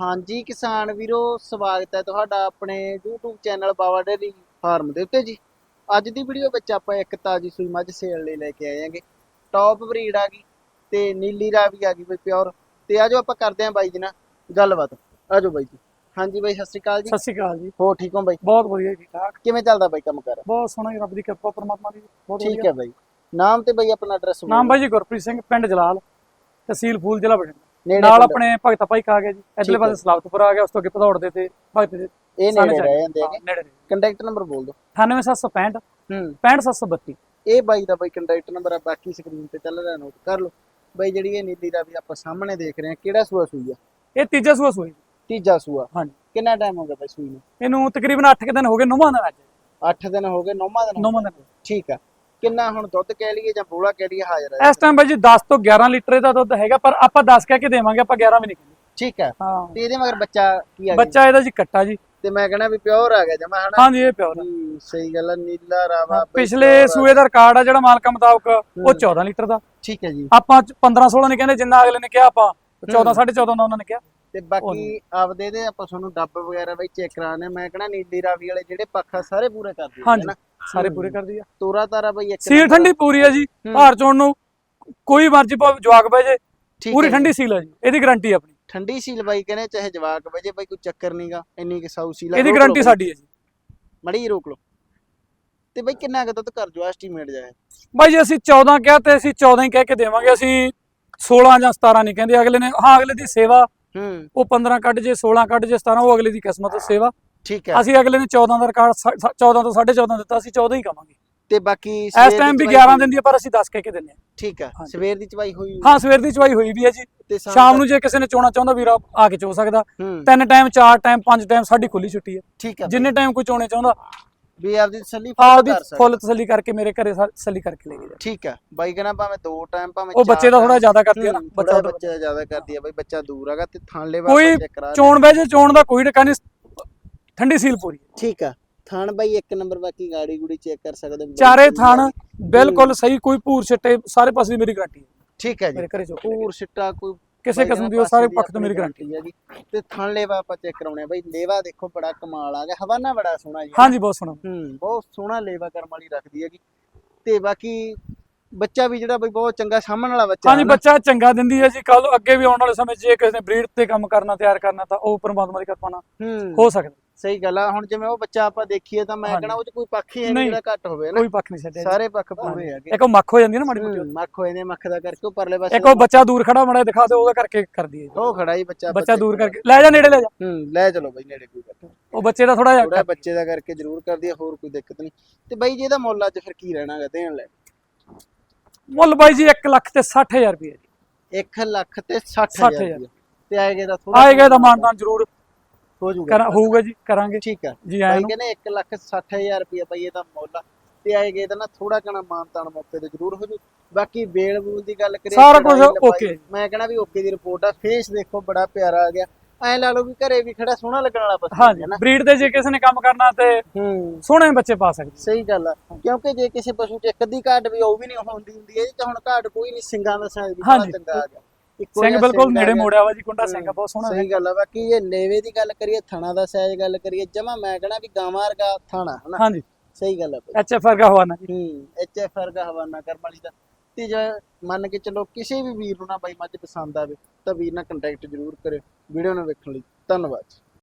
ਹਾਂਜੀ ਕਿਸਾਨ ਵੀਰੋ ਸਵਾਗਤ ਹੈ ਤੁਹਾਡਾ ਆਪਣੇ YouTube channel Bawa dairy farm ਦੇ ਉੱਤੇ ਜੀ। ਅੱਜ ਦੀ ਵੀਡੀਓ ਵਿੱਚ ਆਪਾਂ ਇੱਕ ਤਾਜੀ ਸੂਈ ਮੱਝ ਸੇਲ ਲਈ ਲੈ ਕੇ ਆਏ ਆਂਗੇ ਟੌਪ ਬਰੀਡ ਆ ਗਈ ਤੇ ਨੀਲੀ ਰਾਵੀ ਆ ਗਈ ਬਈ ਪਿਓਰ ਤੇ ਆਜੋ ਆਪਾਂ ਕਰਦੇ ਆਂ ਬਾਈ ਜੀ ਨਾਲ ਗੱਲਬਾਤ। ਆਜੋ ਬਾਈ ਜੀ। ਹਾਂਜੀ ਬਾਈ ਸਤਿ ਸ਼੍ਰੀ ਅਕਾਲ ਜੀ। ਸਤਿ ਸ਼੍ਰੀ ਅਕਾਲ ਜੀ। ਹੋ ਠੀਕ ਹੋ ਬਾਈ? ਬਹੁਤ ਵਧੀਆ ਠੀਕ ਠਾਕ ਕਿਵੇਂ ਚੱਲਦਾ ਬਾਈ ਕੰਮ ਕਰ? ਬਹੁਤ ਸੋਹਣਾ ਜੀ, ਰੱਬ ਦੀ ਕਿਰਪਾ ਪਰਮਾਤਮਾ ਦੀ। ਬਹੁਤ ਠੀਕ ਹੈ ਬਾਈ। ਨਾਮ ਤੇ ਬਾਈ ਆਪਣਾ ਐਡਰੈਸ ਨਾਮ ਬਾਈ ਜੀ ਗੁਰਪ੍ਰੀਤ ਸਿੰਘ ਪਿੰਡ ਜਲਾਲ ਤਹਿਸੀਲ ਫੂਲ ਜ਼ਿਲ੍ਹਾ ਬਠਿੰਡਾ। ਨਾਲ। ਆਪਣੇ ਭਗਤਾ ਭਾਈ ਕਾ ਗਿਆ ਜੀ। ਇਧਰਲੇ। ਪਾਸੇ ਸਲਾਵਤਪੁਰ ਆ ਗਿਆ ਉਸ ਤੋਂ ਅੱਗੇ ਭਦੌੜ ਦੇ ਤੇ ਭਗਤ ਦੇ ਇਹ ਨੇੜੇ ਰਹਿ ਜਾਂਦੇ ਹੈਗੇ। ਕੰਟੈਕਟ ਨੰਬਰ ਬੋਲ ਦਿਓ। 98765 ਹੂੰ। 65732 ਇਹ ਬਾਈ ਦਾ ਬਾਈ ਕੰਟੈਕਟ ਨੰਬਰ ਆ ਬਾਕੀ ਸਕਰੀਨ ਤੇ ਚੱਲ ਰਿਹਾ ਨੋਟ ਕਰ ਲਓ। ਬਾਈ ਜਿਹੜੀ ਇਹ ਨੀਲੀ ਦਾ ਵੀ ਆਪਾਂ ਸਾਹਮਣੇ ਦੇਖ ਰਹੇ ਹਾਂ ਕਿਹੜਾ ਸੂਆ ਸੂਈ ਆ? ਇਹ ਤੀਜਾ ਸੂਆ ਸੂਈ। ਤੀਜਾ ਸੂਆ। ਹਾਂਜੀ। ਕਿੰਨਾ ਟਾਈਮ ਹੋ ਗਿਆ ਬਾਈ ਸੂਈ ਨੂੰ? ਇਹਨੂੰ ਤਕਰੀਬਨ 8 ਦਿਨ ਹੋ ਗਏ ਨੌਵਾਂ ਦਿਨ ਅੱਜ। 8 ਦਿਨ ਹੋ ਗਏ 9ਵਾਂ ਦਿਨ ਨੌਵਾਂ ਦਿਨ। ਠੀਕ ਆ। ਕਿੰਨਾ ਹੁਣ ਦੁੱਧ ਕਹਿ ਲਈਏ ਜਾਂ ਬੋਲਾ ਕਹਿ ਲਈਏ ਹਾਜ਼ਰ ਹੈ? ਇਸ ਟਾਈਮ ਬਾਈ ਜੀ 10 ਤੋਂ 11 ਲੀਟਰ ਦਾ ਦੁੱਧ ਹੈਗਾ ਪਰ ਆਪਾਂ 10 ਕਹਿ ਕੇ ਦੇਵਾਂਗੇ ਆਪਾਂ 11 ਵੀ ਨਹੀਂ ਕਹਿੰਦੇ। ਠੀਕ ਹਾਂ। ਤੇ ਇਹਦੇ ਮਗਰ ਬੱਚਾ ਕੀ ਆ ਗਿਆ? ਬੱਚਾ ਇਹਦਾ ਜੀ ਕੱਟਾ ਜੀ। ਤੇ ਮੈਂ ਕਹਿੰਦਾ ਵੀ ਪਿਓਰ ਆ ਗਿਆ ਜਮਾ ਹਨਾ? ਹਾਂਜੀ ਇਹ ਪਿਓਰ ਹੂੰ, ਸਹੀ ਗੱਲ ਆ ਨੀਲਾ ਰਾਵਾ ਪਿਛਲੇ। ਸੂਏ ਦਾ ਰਿਕਾਰਡ ਆ ਜਿਹੜਾ ਮਾਲਕਾਂ ਮੁਤਾਬਕ ਉਹ 14 ਲੀਟਰ ਦਾ। ਠੀਕ ਹੈ ਜੀ। ਆਪਾਂ 15 16 ਨਹੀਂ ਕਹਿੰਦੇ ਜਿੰਨਾ ਅਗਲੇ ਨੇ ਕਿਹਾ ਆਪਾਂ 14 14.5 ਦਾ ਉਹਨਾਂ ਨੇ ਕਿਹਾ। ਤੇ ਬਾਕੀ ਆਪਦੇ ਦੇ ਆਪਾਂ ਤੁਹਾਨੂੰ ਡੱਬ ਵਗੈਰਾ ਬਈ ਚੈੱਕ ਕਰਾਣੇ ਮੈਂ ਕਹਿੰਦਾ ਨੀਲੀ ਰਾਵੀ ਵਾਲੇ ਜਿਹੜੇ ਪੱਖਾ ਸਾਰੇ ਪੂਰੇ ਕਰਦੇ ਹਾਂਜੀ। ਨਾ ਸਾਰੇ ਪੂਰੇ ਕਰਦੀ ਆ। ਤੋਰਾ ਤਾਰਾ ਬਈ ਇੱਕ ਸੀਲ ਠੰਡੀ ਪੂਰੀ ਆ ਜੀ। ਭਾਰ ਚੋਣ ਨੂੰ ਕੋਈ ਮਰਜ਼ੀ ਭਾਵੇਂ ਜਵਾਕ ਪੈ ਜੇ ਪੂਰੀ ਠੰਡੀ ਸੀਲ ਆ ਜੀ ਇਹਦੀ ਗਾਰੰਟੀ ਆਪਣੀ। ਠੰਡੀ ਸੀਲ ਬਾਈ ਕਹਿੰਦੇ ਚਾਹੇ ਜਵਾਕ ਵਜੇ ਬਾਈ ਕੋਈ ਚੱਕਰ ਨਹੀਂਗਾ ਇੰਨੀ ਕਿ ਸਾਊ ਸੀਲ ਆ। ਇਹਦੀ ਗਾਰੰਟੀ ਸਾਡੀ ਹੈ ਜੀ। ਮੜੀ ਰੋਕ ਲਓ। ਤੇ ਬਾਈ ਕਿੰਨਾ ਕੁ ਦੁੱਧ ਕਰ ਜੋ ਐਸਟੀਮੇਟ ਜਾਏ ਬਾਈ ਜੀ ਅਸੀਂ 14 ਕਿਹਾ ਤੇ ਅਸੀਂ 14 ਹੀ ਕਹਿ ਕੇ ਦੇਵਾਂਗੇ ਅਸੀਂ 16 ਜਾਂ 17 ਨਹੀਂ ਕਹਿੰਦੇ ਅਗਲੇ ਨੇ ਹਾਂ ਅਗਲੇ ਦੀ ਸੇਵਾ ਹੂੰ। ਉਹ 15 ਕੱਢ ਜੇ 16 ਕੱਢ ਜੇ 17 ਉਹ ਅਗਲੇ ਦੀ ਕਿਸਮਤ ਸੇਵਾ। ਠੀਕ ਹੈ। ਅਸੀਂ ਅਗਲੇ ਨੇ 14 ਦਾ ਰਿਕਾਰਡ 14 ਤੋਂ 14.5 ਦਿੱਤਾ ਅਸੀਂ 14 ਹੀ ਕਵਾਂਗੇ ਤੇ ਬਾਕੀ ਇਸ ਟਾਈਮ ਦੀ ਵੀ ਚਵਾਈ 11 ਦਿੰਦੀ ਆ ਪਰ ਅਸੀਂ 10 ਕਹਿ ਕੇ ਦਿੰਦੇ ਹਾਂ। ਠੀਕ ਹੈ। ਸਵੇਰ ਦੀ ਚਵਾਈ ਹੋਈ ਹਾਂ ਸਵੇਰ ਦੀ ਚਵਾਈ ਹੋਈ ਵੀ ਹੈ ਜੀ। ਸ਼ਾਮ ਨੂੰ ਜੇ ਕਿਸੇ ਨੇ ਚੋਣਾ ਚਾਹੁੰਦਾ ਵੀਰ ਆ ਆ ਕੇ ਚੋ ਸਕਦਾ। ਤਿੰਨ ਟਾਈਮ ਚਾਰ ਟਾਈਮ ਪੰਜ ਟਾਈਮ ਸਾਡੀ ਖੁੱਲੀ ਛੁੱਟੀ ਹੈ। ਠੀਕ ਹੈ। ਜਿੰਨੇ ਟਾਈਮ ਕੋਈ ਚੋਣੇ ਚਾਹੁੰਦਾ ਵੀ ਆਪਦੀ ਤਸੱਲੀ ਆਪਦੀ ਕਰ ਸਕਦਾ। ਫੁੱਲ ਤਸੱਲੀ ਕਰਕੇ ਮੇਰੇ ਘਰੇ ਸਾ- ਤਸੱਲੀ ਕਰਕੇ ਲੈ ਕੇ ਜਾ ਠੀਕ ਹੈ। ਬਾਈ ਕਹਿੰਦਾ ਭਾਵੇਂ ਦੋ ਟਾਈਮ ਭਾਵੇਂ ਉਹ ਬੱਚੇ ਦਾ ਥੋੜਾ ਜ਼ਿਆਦਾ ਕਰਦੀ ਹੈ ਨਾ ਬੱਚਾ ਬੱਚੇ ਦਾ ਜ਼ਿਆਦਾ ਕਰਦੀ ਹੈ। ਬਾਈ ਬੱਚਾ ਦੂਰ ਹੈਗਾ ਤੇ ਥਾਂਲੇ ਕੋਈ ਚੈੱਕ ਕਰਾ ਲਿਆ। ਚੋਣ ਬਹਿ ਜੇ ਚੋਣ ਦਾ ਕੋਈ ਟਿਕਾ ਨਹੀਂ। ਠੰਡੀ ਸੀਲ ਪੂਰੀ। ਠੀਕ ਆ। ਥਾਣ ਬਾਈ ਇੱਕ ਨੰਬਰ ਬਾਕੀ ਗਾੜੀ ਗੁੜੀ ਚੈੱਕ ਕਰ ਸਕਦੇ ਹੋ। ਚਾਰੇ ਥਣ ਬਿਲਕੁਲ ਸਹੀ ਕੋਈ ਭੂਰ ਛਿੱਟੇ ਸਾਰੇ ਪਾਸੇ ਦੀ ਮੇਰੀ ਗਾਰੰਟੀ ਹੈ। ਠੀਕ ਹੈ ਜੀ। ਮੇਰੇ ਘਰੇ ਚੋ ਪੂਰ ਸਿੱਟਾ ਕੋਈ ਕਿਸੇ ਕਿਸਮ ਦੀ ਉਹ ਸਾਰੇ ਪੱਖ ਤੋਂ ਮੇਰੀ ਗਾਰੰਟੀ ਹੈ ਜੀ। ਤੇ ਥਣ ਲੇਵਾ ਆਪਾਂ ਚੈੱਕ ਕਰਾਉਣੇ ਆ ਬਾਈ। ਲੇਵਾ ਦੇਖੋ ਬੜਾ ਕਮਾਲ ਆ ਗਿਆ। ਹਵਾਨਾ ਬੜਾ ਸੋਹਣਾ ਜੀ। ਹਾਂਜੀ ਬਹੁਤ ਸੋਹਣਾ। ਹੂੰ ਬਹੁਤ ਸੋਹਣਾ ਲੇਵਾ ਕਰਮ ਵਾਲੀ ਰੱਖਦੀ ਹੈਗੀ। ਤੇ ਬਾਕੀ ਬੱਚਾ ਵੀ ਜਿਹੜਾ ਬਈ ਬਹੁਤ ਚੰਗਾ ਸਾਹਮਣ ਵਾਲਾ ਬੱਚਾ ਹਾਂਜੀ ਹੈ। ਬੱਚਾ ਚੰਗਾ ਦਿੰਦੀ ਹੈ ਜੀ ਕੱਲ ਅੱਗੇ ਵੀ ਆਉਣ ਵਾਲੇ ਸਮੇਂ 'ਚ ਜੇ ਕਿਸੇ ਨੇ ਬਰੀਡ ਤੇ ਕੰਮ ਕਰਨਾ ਤਿਆਰ ਕਰਨਾ ਤਾਂ ਉਹ ਪਰਮਾਤਮਾ ਦੀ ਕਿਰਪਾ ਨਾਲ ਹੂੰ ਹੋ ਸਕਦਾ ਸਹੀ ਗੱਲ ਆ ਹੁਣ ਜਿਵੇਂ ਉਹ ਬੱਚਾ ਆਪਾਂ ਦੇਖੀਏ ਤਾਂ ਮੈਂ। ਕਹਣਾ ਉਹ ਚ ਕੋਈ ਪੱਖ ਹੀ ਹੈ। ਜਿਹੜਾ ਘੱਟ ਹੋਵੇ ਨਾ ਕੋਈ ਪੱਖ ਨਹੀਂ ਛੱਡਿਆ। ਸਾਰੇ ਪੱਖ ਪੂਰੇ ਹੈਗੇ ਇੱਕ ਉਹ ਮੱਖ ਹੋ ਜਾਂਦੀ ਹੈ ਨਾ ਮਾੜੀ ਮੋਟੀ ਹੂੰ, ਮੱਖ ਹੋਏ ਨੇ ਮੱਖ ਦਾ ਕਰਕੇ ਉਹ ਪਰਲੇ ਪਾਸੇ ਇੱਕ ਉਹ ਬੱਚਾ ਦੂਰ ਖੜਾ ਮੜਾ ਦਿਖਾ ਦੇ ਉਹਦਾ ਕਰਕੇ ਕਰਦੀ ਹੈ। ਉਹ ਖੜਾ ਹੀ ਬੱਚਾ ਬੱਚਾ ਦੂਰ ਕਰਕੇ ਲੈ ਜਾ ਨੇੜੇ ਲੈ ਜਾ ਹੂੰ ਲੈ ਚਲੋ ਬਾਈ ਨੇੜੇ ਕੋਈ ਗੱਲ। ਉਹ ਬੱਚੇ ਦਾ ਥੋੜਾ ਥੋੜਾ ਜਿਹਾ ਬੱਚੇ ਦਾ ਕਰਕੇ ਜ਼ਰੂਰ ਕਰਦੀ ਆ ਹੋਰ ਕੋਈ ਦਿੱਕਤ ਨਹੀਂ ਤੇ ਬਾਈ ਜੀ ਇਹਦਾ ਮੁੱਲ ਅੱਜ ਫਿਰ ਕੀ ਰਹਿਣਾਗਾ ਦੇਣ ਲੈ ਮੁੱਲ ਬਾਈ ਜੀ 1 ਲੱਖ ਤੇ 60000 ਰੁਪਏ ਜੀ। 1 ਲੱਖ ਤੇ 60000 60,000 ਰੁਪਏ। ਤੇ ਆਏਗਾ ਦਾ ਥੋੜਾ ਆਏਗਾ ਦਾ ਮਾਨਦਾਨ ਜ਼ਰੂਰ ਹੋ ਜਾਊਗਾ ਕਰਾਂ ਹੋਊਗਾ ਜੀ ਕਰਾਂਗੇ। ਠੀਕ ਆ। ਜੀ ਨੂੰ। ਕਹਿੰਦੇ 1 ਲੱਖ 60000 ਰੁਪਏ ਬਾਈ ਇਹਦਾ ਮੁੱਲ ਤੇ ਆਏਗਾ ਇਹਦਾ ਨਾ ਥੋੜਾ ਕਣਾ ਮਾਨਤਾਨ ਮੌਕੇ ਤੇ ਜ਼ਰੂਰ ਹੋ ਜੂ ਬਾਕੀ ਬੇਲ ਬੂਲ ਦੀ ਗੱਲ ਕਰੀਏ ਸਾਰਾ ਕੁਝ okay। ਮੈਂ ਕਹਣਾ ਵੀ ਓਕੇ ਦੀ ਰਿਪੋਰਟ ਆ। ਫੇਸ ਦੇਖੋ ਬੜਾ ਪਿਆਰਾ ਆ ਗਿਆ। ਐ ਲਾ ਲਓ ਵੀ ਘਰੇ ਵੀ ਖੜਾ ਸੋਹਣਾ ਲੱਗਣ ਵਾਲਾ ਪਸੰਦ ਹਾਂਜੀ ਹੈ ਨਾ। ਬਰੀਡ ਤੇ ਜੇ ਕਿਸੇ ਨੇ ਕੰਮ ਕਰਨਾ ਤੇ ਹੂੰ। ਸੋਹਣੇ ਬੱਚੇ ਪਾ ਸਕਦੇ। ਸਹੀ ਗੱਲ ਆ। ਕਿਉਂਕਿ ਜੇ ਕਿਸੇ ਪਸ਼ੂ ਚ ਇੱਕ ਅੱਧੀ ਘਾਟ ਵੀ ਉਹ ਵੀ ਨਹੀਂ ਹੁੰਦੀ ਹੁੰਦੀ ਇਹ ਤਾਂ ਹੁਣ ਘਾਟ ਕੋਈ ਨਹੀਂ ਸਿੰਗਾਂ ਦਾ ਸਾਈਜ਼ ਵੀ ਬੜਾ ਹਾਂਜੀ। ਚੰਗਾ ਆ ਗਿਆ। ਸਿੰਘ ਬਿਲਕੁਲ ਸਿੰਘ ਨੇੜੇ। ਮੋੜਿਆ ਵਾ ਜੀ ਕੁੰਡਾ ਸਿੰਘ ਬਹੁਤ ਸੋਹਣਾ ਸਹੀ ਗੱਲ ਆ। ਬਾਕੀ ਇਹ ਲੇਵੇ ਦੀ ਗੱਲ ਕਰੀਏ ਥਣਾ ਦਾ ਸਾਈਜ਼ ਗੱਲ ਕਰੀਏ ਜਮਾ ਮੈਂ ਕਹਣਾ ਵੀ ਗਾਵਾਂ ਵਰਗਾ ਥਣਾ ਹਨਾ? ਹਾਂਜੀ। ਸਹੀ ਗੱਲ ਆ ਐਚ ਐਫ ਵਰਗਾ ਹਵਾਨਾ ਜੀ। ਹੂੰ ਐਚ ਐਫ ਦਾ ਹਵਾਨਾ ਕਰਮ ਵਾਲੀ ਦਾ। ਕੀਤੀ ਜੇ ਮੰਨ ਕੇ ਚਲੋ ਕਿਸੇ ਵੀ ਵੀਰ ਨੂੰ ਨਾ ਬਾਈ ਮੱਝ ਪਸੰਦ ਆਵੇ ਤਾਂ ਵੀਰ ਨਾਲ ਕੰਟੈਕਟ ਜ਼ਰੂਰ ਕਰਿਓ। ਵੀਡੀਓ ਨੂੰ ਵੇਖਣ ਲਈ ਧੰਨਵਾਦ